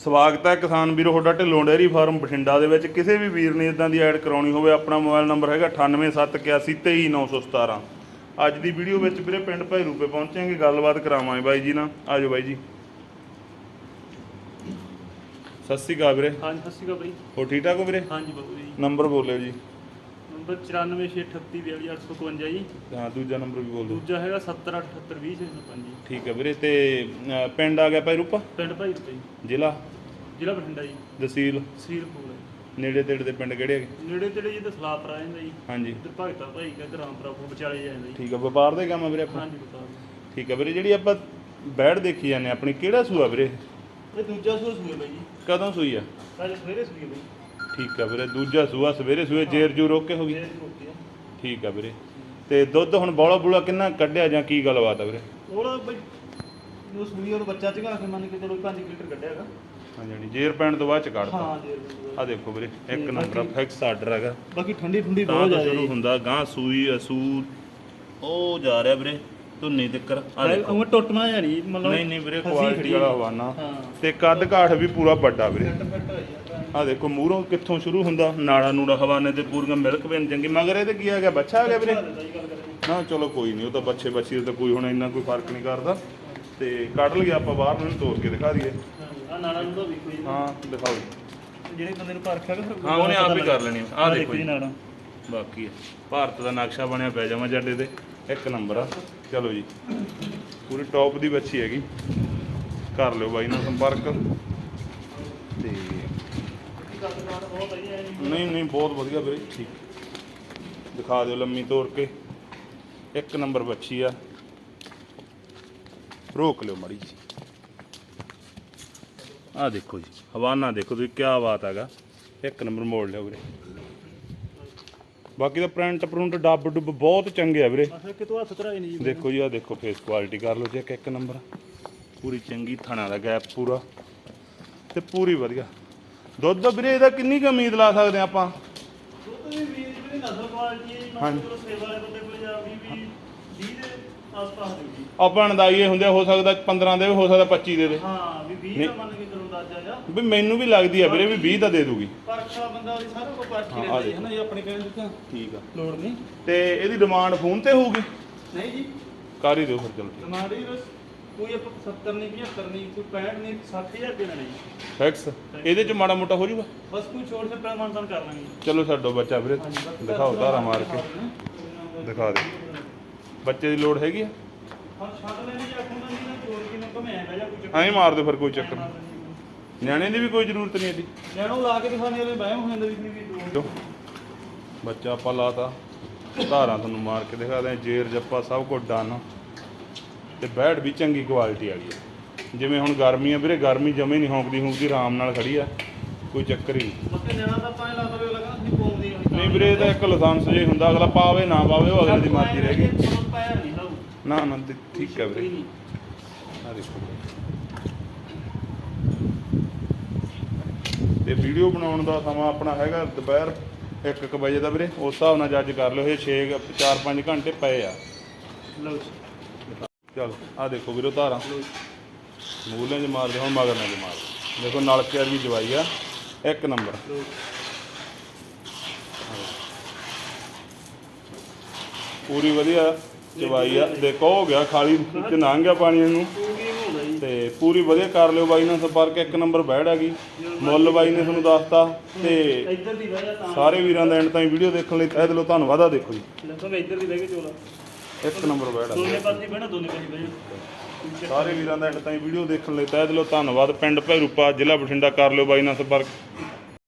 ਸਵਾਗਤ ਹੈ ਕਿਸਾਨ ਵੀਰੋ ਤੁਹਾਡਾ ਢਿੱਲੋਂ ਡੇਅਰੀ ਫਾਰਮ ਬਠਿੰਡਾ ਦੇ ਵਿੱਚ। ਕਿਸੇ ਵੀ ਵੀਰ ਨੇ ਇਦਾਂ ਦੀ ਐਡ ਕਰਾਉਣੀ ਹੋਵੇ ਆਪਣਾ ਮੋਬਾਈਲ ਨੰਬਰ ਹੈਗਾ 9871823917 ਅੱਜ ਦੀ ਵੀਡੀਓ ਵਿੱਚ ਵੀਰੇ ਪਿੰਡ ਭਾਈ ਰੂਪੇ ਪਹੁੰਚਾਂਗੇ ਗੱਲਬਾਤ ਕਰਾਵਾਂਗੇ ਬਾਈ ਜੀ ਨਾਲ। ਆਜੋ ਬਾਈ ਜੀ। ਸਤਿ ਸ਼੍ਰੀ ਅਕਾਲ ਵੀਰੇ। ਹਾਂਜੀ ਸਤਿ ਸ਼੍ਰੀ ਅਕਾਲ ਬਾਈ। ਹੋ ਠੀਕ ਠਾਕ ਹੋ ਵੀਰੇ? ਹਾਂਜੀ ਬਾਬੂ ਜੀ। ਨੰਬਰ ਬੋਲਿਓ ਜੀ। ਨੰਬਰ 9468342855 ਜੀ। ਹਾਂ ਦੂਜਾ ਨੰਬਰ ਵੀ ਬੋਲ ਦਿਓ। ਦੂਜਾ ਹੈਗਾ 707820 ਜੀ। ਠੀਕ ਹੈ ਵੀਰੇ ਤੇ ਪਿੰਡ ਆ ਗਿਆ ਭਾਈ ਰੂਪਾ? ਪਿੰਡ ਭਾਈ ਰੁਪਏ ਜੀ। ਜ਼ਿਲ੍ਹਾ? ਜ਼ਿਲ੍ਹਾ ਬਠਿੰਡਾ ਜੀ। ਤਹਿਸੀਲ? ਹੈ। ਨੇੜੇ ਤੇੜੇ ਦੇ ਪਿੰਡ ਕਿਹੜੇ ਹੈਗੇ? ਨੇੜੇ ਤੇੜੇ ਜੀ ਤੇ ਸਲਾਪਰਾ ਜਾਂਦਾ ਜੀ। ਹਾਂਜੀ। ਇੱਧਰ ਭਗਤਾ ਭਾਈ ਕਾ ਰਾਮਪੁਰਾ ਕੋਲ ਵਿਚਾਲੇ ਜਾਂਦਾ ਜੀ। ਠੀਕ ਹੈ ਵਪਾਰ ਦੇ ਕੰਮ ਆ ਵੀਰੇ ਆਪਣਾ? ਹਾਂਜੀ ਬਤਾ ਠੀਕ ਹੈ ਵੀਰੇ ਜਿਹੜੀ ਆਪਾਂ ਬੈੜ ਦੇਖੀ ਜਾਂਦੇ ਆਪਣੀ ਕਿਹੜਾ ਸੂਆ ਵੀਰੇ? ਇਹ ਦੂਜਾ ਸੂਆ ਸੂਏ ਬਾਈ ਜੀ। ਕਦੋਂ ਸੂਈ ਆ? ਕੱਲ ਸਵੇਰੇ ਸੂਏ ਬਾਈ। ਠੀਕ ਆ ਵੀਰੇ ਦੂਜਾ ਸੂਆ ਸਵੇਰੇ ਸੂਏ ਜੇਰ ਜੂ ਰੋਕ ਹੋ ਗਈ? ਠੀਕ ਆ ਵੀਰੇ। ਤੇ ਦੁੱਧ ਹੁਣ ਬੋਲਾ ਬੁਲਾ ਕਿੰਨਾ ਕੱਢਿਆ ਜਾਂ ਕੀ ਗੱਲਬਾਤ ਆ ਵੀਰੇ? ਉਹਦਾ ਬਾਈ ਉਹ ਸੂਈ ਉਹ ਬੱਚਾ ਚਗਾ ਕੇ ਮੰਨ ਕੇ ਚਲੋ 5 ਲੀਟਰ ਕੱਢਿਆਗਾ ਹਾਂ ਜਾਨੀ ਜੇਰ ਪੈਣ ਤੋਂ ਬਾਅਦ ਚ ਕੱਢਤਾ। ਹਾਂ ਜੀ ਆ ਦੇਖੋ ਵੀਰੇ ਇੱਕ ਨੰਬਰ ਫਿਕਸ ਆਰਡਰ ਹੈਗਾ। ਬਾਕੀ ਠੰਡੀ ਠੰਡੀ ਬਹੁਤ ਜ਼ਿਆਦਾ ਸ਼ੁਰੂ ਹੁੰਦਾ ਗਾਂ ਸੂਈ ਅਸੂ ਉਹ ਜਾ ਰਿਹਾ ਵੀਰੇ। ਧੁੰਨੀ ਤਿੱਕਰ ਆ ਦੇਖੋ। ਉਹ ਟੁੱਟਣਾ ਜਾਂ ਨਹੀਂ ਮਤਲਬ ਨਹੀਂ ਨਹੀਂ ਵੀਰੇ ਕੁਆਲਿਟੀ ਵਾਲਾ। ਹਵਾਨਾ ਤੇ ਕੱਦ ਕਾਠ ਵੀ ਪੂਰਾ ਵੱਡਾ ਵੀਰੇ। ਆ ਦੇਖੋ ਮੂਹਰੋਂ ਕਿੱਥੋਂ ਸ਼ੁਰੂ ਹੁੰਦਾ? ਨਾੜਾ ਨੂੜਾ ਹਵਾਨੇ ਤੇ ਪੂਰੀਆਂ ਮਿਲਕ ਵੇਨ ਚੰਗੀ। ਮਗਰ ਇਹਦੇ ਕੀ ਆ ਗਿਆ? ਬੱਚਾ ਆ ਗਿਆ ਵੀਰੇ। ਨਾ ਚਲੋ ਕੋਈ ਨਹੀਂ ਉਹ ਤਾਂ ਬੱਚੇ ਬੱਚੀ ਦਾ ਤਾਂ ਕੋਈ ਹੁਣ ਇੰਨਾ ਕੋਈ ਫ਼ਰਕ ਨਹੀਂ ਕਰਦਾ। ਤੇ ਕੱਢ ਲਈਏ ਆਪਾਂ ਬਾਹਰ ਨੂੰ ਤੋੜ ਕੇ ਦਿਖਾ ਦਈਏ। ਆ ਨਾੜਾ ਨੂੰ ਤਾਂ ਵੀ ਕੋਈ ਹਾਂ ਦਿਖਾਓ। ਜਿਹੜੇ ਬੰਦੇ ਨੂੰ ਪਰਖਿਆ ਕਿ ਫਿਰ ਹਾਂ ਉਹਨੇ ਆਪ ਹੀ ਕਰ ਲੈਣੀ ਆ। ਦੇਖੋ ਜੀ ਨਾੜਾ। ਬਾਕੀ ਹੈ। ਭਾਰਤ ਦਾ ਨਕਸ਼ਾ ਬਣਿਆ ਪੈ ਜਾਵਾਂ ਜੱਡੇ ਤੇ। ਇੱਕ ਨੰਬਰ ਆ। ਚਲੋ ਜੀ। ਪੂਰੀ ਟੌਪ ਦੀ ਬੱਚੀ ਹੈਗੀ। ਕਰ ਲਿਓ ਬਾਈ ਨਾਲ ਸੰਪਰਕ। ਤੇ ਨਹੀਂ ਨਹੀਂ, ਬਹੁਤ ਵਧੀਆ ਵੀਰੇ, ਠੀਕ। ਦਿਖਾ ਦਿਓ ਲੰਮੀ ਤੋੜ ਕੇ। ਇੱਕ ਨੰਬਰ ਬੱਚੀ ਆ। ਰੋਕ ਲਿਓ ਮੜੀ ਜੀ। ਆ ਦੇਖੋ ਜੀ। ਹਵਾਨਾ ਦੇਖੋ ਤੁਸੀਂ ਕੀ ਬਾਤ ਹੈਗਾ। ਇੱਕ ਨੰਬਰ ਮੋੜ ਲਿਓ ਵੀਰੇ। ਬਾਕੀ ਦਾ ਪ੍ਰਿੰਟ ਪ੍ਰਿੰਟ ਡੱਬ ਡੁੱਬ ਬਹੁਤ ਚੰਗੇ ਆ ਵੀਰੇ। ਅਸਾਂ ਕਿਤੋਂ ਹੱਥ ਧਰਾਈ ਨਹੀਂ ਜੀ। ਦੇਖੋ ਜੀ ਆ ਦੇਖੋ ਫੇਸ ਕੁਆਲਿਟੀ ਕਰ ਲਓ ਚੈੱਕ ਇੱਕ ਨੰਬਰ ਪੂਰੀ ਚੰਗੀ ਥਣਾ ਦਾ ਗੈਪ ਪੂਰਾ। ਤੇ ਪੂਰੀ ਵਧੀਆ। ਦੁੱਧ ਵੀਰੇ ਇਹਦਾ ਕਿੰਨੀ ਕੁ ਉਮੀਦ ਲਾ ਸਕਦੇ ਆ ਆਪਾਂ? ਦੁੱਧ ਵੀ ਵੀਰ ਜਿਹੜੀ ਨਸਲ ਕੁਆਲਿਟੀ ਹੈ ਜੀ। ਮਤਲਬ ਸੇਵਾ ਵਾਲੇ ਬੰਦੇ ਕੋਲ ਜਾ ਵੀ ਵੀ 20 ਦੇ ਆਸ-ਪਾਸ ਦੇ ਜੀ ਆਪਾਂ ਅੰਦਾਜ਼ੇ ਹੁੰਦੇ ਆ, ਹੋ ਸਕਦਾ 15 ਦੇ ਵੀ ਹੋ ਸਕਦਾ 25 ਦੇ ਦੇ ਹਾਂ ਵੀ 20 ਦਾ ਮੰਨ ਕੇ ਚਲੋ ਅੰਦਾਜ਼ਾ ਜਾ। ਵੀ ਮੈਨੂੰ ਵੀ ਲੱਗਦੀ ਆ ਵੀਰੇ ਵੀ 20 ਦਾ ਦੇ ਦੂਗੀ। ਪਰਖਾ ਬੰਦਾ ਉਹਦੀ ਸਾਰਾ ਕੁਝ ਪਰਖ ਹਾਂ, ਹੀ ਆ। ਹਨਾ ਇਹ ਆਪਣੇ ਕਹਿੰਦੇ ਠੀਕ ਆ। ਲੋੜ ਨਹੀਂ। ਤੇ ਇਹਦੀ ਡਿਮਾਂਡ ਫੋਨ ਤੇ ਹੋਊਗੀ? ਨਹੀਂ ਜੀ। ਕਰ ਹੀ ਦਿਓ ਫਿਰ ਚਲੋ। ਟਮਾਟਰੀ ਬਸ ਕੋਈ ਆਪਾਂ 70 ਨਹੀਂ 75 ਨਹੀਂ ਕੋਈ 65 ਨਹੀਂ 60000 ਦੇਣਾ ਨਹੀਂ ਫਿਕਸ ਇਹਦੇ ਚ ਮਾੜਾ ਮੋਟਾ ਹੋ ਜਾਊਗਾ ਬਸ ਕੋਈ ਛੋੜ ਸੇ ਪੈਣ ਮਾਨਤਾਨ ਕਰ ਲਾਂਗੇ। ਚਲੋ ਛੱਡੋ ਬੱਚਾ ਵੀਰੇ। ਦਿਖਾਓ ਧਾਰਾ ਮਾਰ ਕੇ। ਦਿਖਾ ਦੇ। ਬੱਚੇ ਦੀ ਲੋੜ ਹੈਗੀ ਆ? ਹਾਂ ਛੱਡ ਲੈਣੀ ਜਾਂ ਖੁੰਦਾ ਨਾ ਕੇ ਜਾ ਐਂ ਮਾਰ ਦਿਓ ਫਿਰ ਕੋਈ ਚੱਕਰ ਨਹੀਂ। ਨਿਆਣੇ ਦੀ ਵੀ ਕੋਈ ਜ਼ਰੂਰਤ ਨਹੀਂ ਇਹਦੀ। ਲੈਣੋਂ ਲਾ ਕੇ ਦਿਖਾਣੇ ਵਾਲੇ ਬਹਿਮ ਹੋ ਜਾਂਦਾ ਵੀ ਨਹੀਂ ਵੀ ਦੋ ਬੱਚਾ ਆਪਾਂ ਲਾਤਾ। ਧਾਰਾਂ ਤੁਹਾਨੂੰ ਮਾਰ ਕੇ ਦਿਖਾ ਦਿਆਂ ਜੇਰ ਜੱਪਾ ਸਭ ਕੁਝ ਡਨ ਤੇ ਬੈਡ ਵੀ ਚੰਗੀ ਕੁਆਲਿਟੀ ਵਾਲੀ ਹੈ ਜਿਵੇਂ ਹੁਣ ਗਰਮੀ ਆ ਵੀਰੇ ਗਰਮੀ ਜਮੇ ਨਹੀਂ ਹੌਂਕਦੀ ਹੌਂਕਦੀ ਆਰਾਮ ਨਾਲ ਖੜੀ ਆ। ਕੋਈ ਚੱਕਰ ਹੀ ਨਹੀਂ। ਮੱਕੇ ਤਾਂ ਪਾਉਂਦੀ ਨਹੀਂ ਵੀਰੇ ਇਹ ਤਾਂ ਇੱਕ ਲਾਇਸੈਂਸ ਜੇ ਹੁੰਦਾ ਅਗਲਾ ਪਾਵੇ ਨਾ ਪਾਵੇ ਉਹ ਅਗਲੇ ਦੀ ਮਰਜ਼ੀ ਰਹਿ ਗਈ। ਪਾਇਆ ਨਹੀਂ ਲਾਉ ਨਾ ਨਾ ਤੇ ਠੀਕ ਹੈ ਵੀਰੇ। ਨਹੀਂ। ਆ ਦੇਖੋ ਤੇ ਵੀਡੀਓ ਬਣਾਉਣ ਦਾ ਸਮਾਂ ਆਪਣਾ ਹੈਗਾ ਦੁਪਹਿਰ 1:00 ਵਜੇ ਦਾ ਵੀਰੇ। ਉਸ ਹਿਸਾਬ ਨਾਲ ਜੱਜ ਕਰ ਲਿਓ ਇਹ 6 4-5 ਘੰਟੇ ਪਏ ਆ। ਲਓ ਚਲ ਆ ਦੇਖੋ ਵੀਰੋ ਧਾਰਾਂ। ਮੂਲਿਆਂ 'ਚ ਮਾਰਦੇ ਹੁਣ ਮਗਰ ਨਾਲ ਮਾਰ ਦੇਖੋ ਨਲਕਿਆਂ ਦੀ ਜਵਾਈ ਆ। ਇੱਕ ਨੰਬਰ। ਪੂਰੀ ਵਧੀਆ ਜਵਾਈ ਆ। ਦੇਖੋ ਹੋ ਗਿਆ ਖਾਲੀ ਚ ਲੰਘ ਗਿਆ ਪਾਣੀ ਇਹਨੂੰ। ਤੂੰ ਤੇ ਪੂਰੀ ਵਧੀਆ ਕਰ ਲਿਓ ਬਾਈ ਨਾਲ ਸੰਪਰਕ। ਇੱਕ ਨੰਬਰ ਬੈੜ ਹੈਗੀ ਮੁੱਲ ਬਾਈ ਨੇ ਤੁਹਾਨੂੰ ਦੱਸਤਾ। ਤੇ ਤਾਂ। ਸਾਰੇ ਵੀਰਾਂ ਦਾ ਐਂਡ ਤਾਈਂ ਵੀਡੀਓ ਦੇਖਣ ਲਈ ਤਹਿ ਦਿਲੋਂ ਧੰਨਵਾਦ ਆ ਦੇਖੋ ਜੀ। ਲੱਗੋ ਮੈਂ ਇੱਧਰ ਦੀ ਬਹਿ ਕੇ ਚੋਲਾ। ਇੱਕ ਨੰਬਰ ਆ। ਦੋਨੇ ਪਾਸੇ ਬਹਿਣਾ ਦੋਨੇ ਪਾਸੇ ਬਹਿ ਜਾ ਸਾਰੇ ਵੀਰਾਂ ਦਾ ਐਂਡ ਤਾਈਂ ਵੀਡੀਓ ਦੇਖਣ ਲਈ ਤਹਿ ਦਿਲੋਂ ਧੰਨਵਾਦ। ਪਿੰਡ ਭੈਰੂਪਾ ਜ਼ਿਲ੍ਹਾ ਬਠਿੰਡਾ ਕਰ ਲਿਓ ਬਾਈ ਨਾਲ ਸੰਪਰਕ।